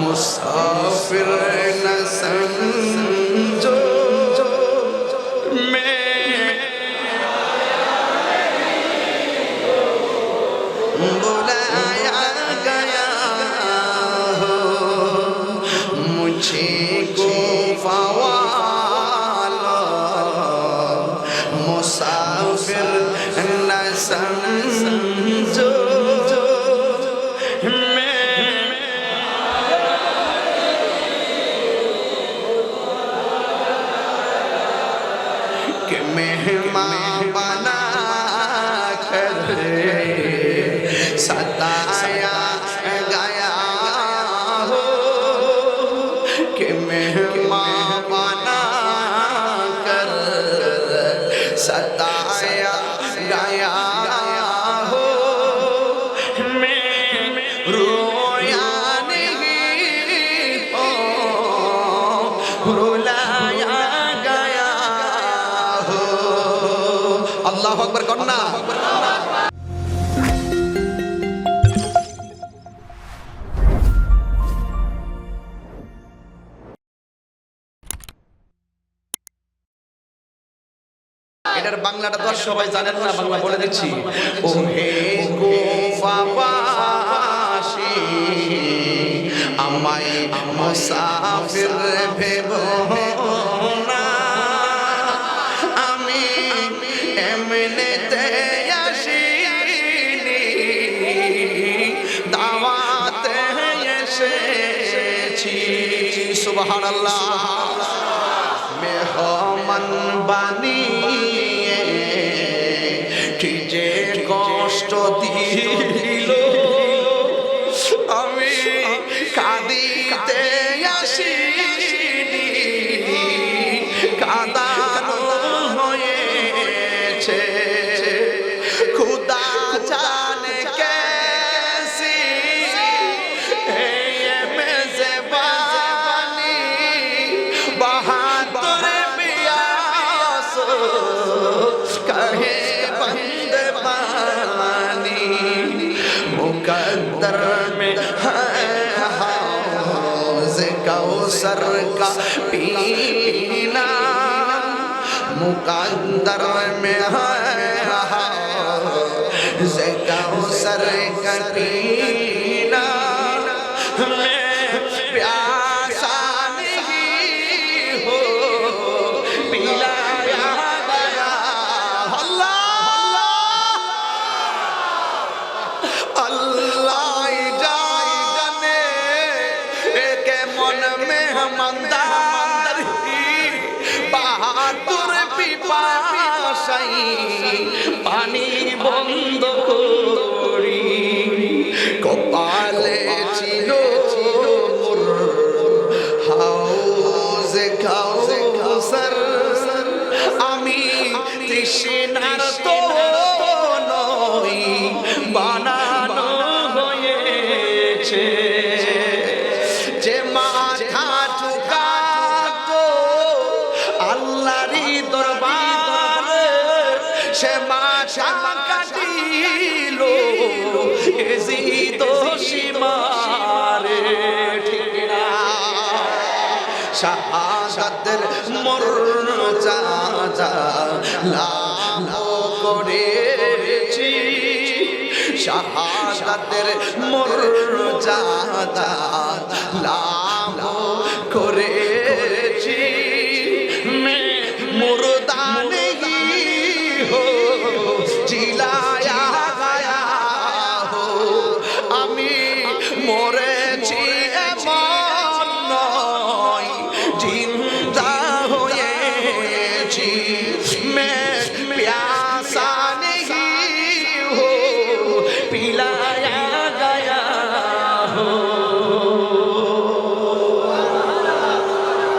মুসাফির समझो मैं कि मेहमान बना कर सताया गया हो कि मेहमान আল্লাহ আকবর কন্যা এটার বাংলাটা তো আর সবাই জানেন না, বাংলা বলে দিচ্ছি। ও হে গোফাবাসী আমায় মুসাফির ভেব না। এমনিতে আসিনি। দাওয়াতে এসেছি। সুবহানাল্লাহ। মেহমান বানিয়ে در میں حوض کوثر کا پینا مقدر میں ہے حوض کوثر کا پینا পিপাসাই পানি বন্ধ করি। কপালে ছিল মাথা কাটিল। না। শাহাদাতের মর্যাদা লাভ করেছি। মর্যাদা লাভ Be like.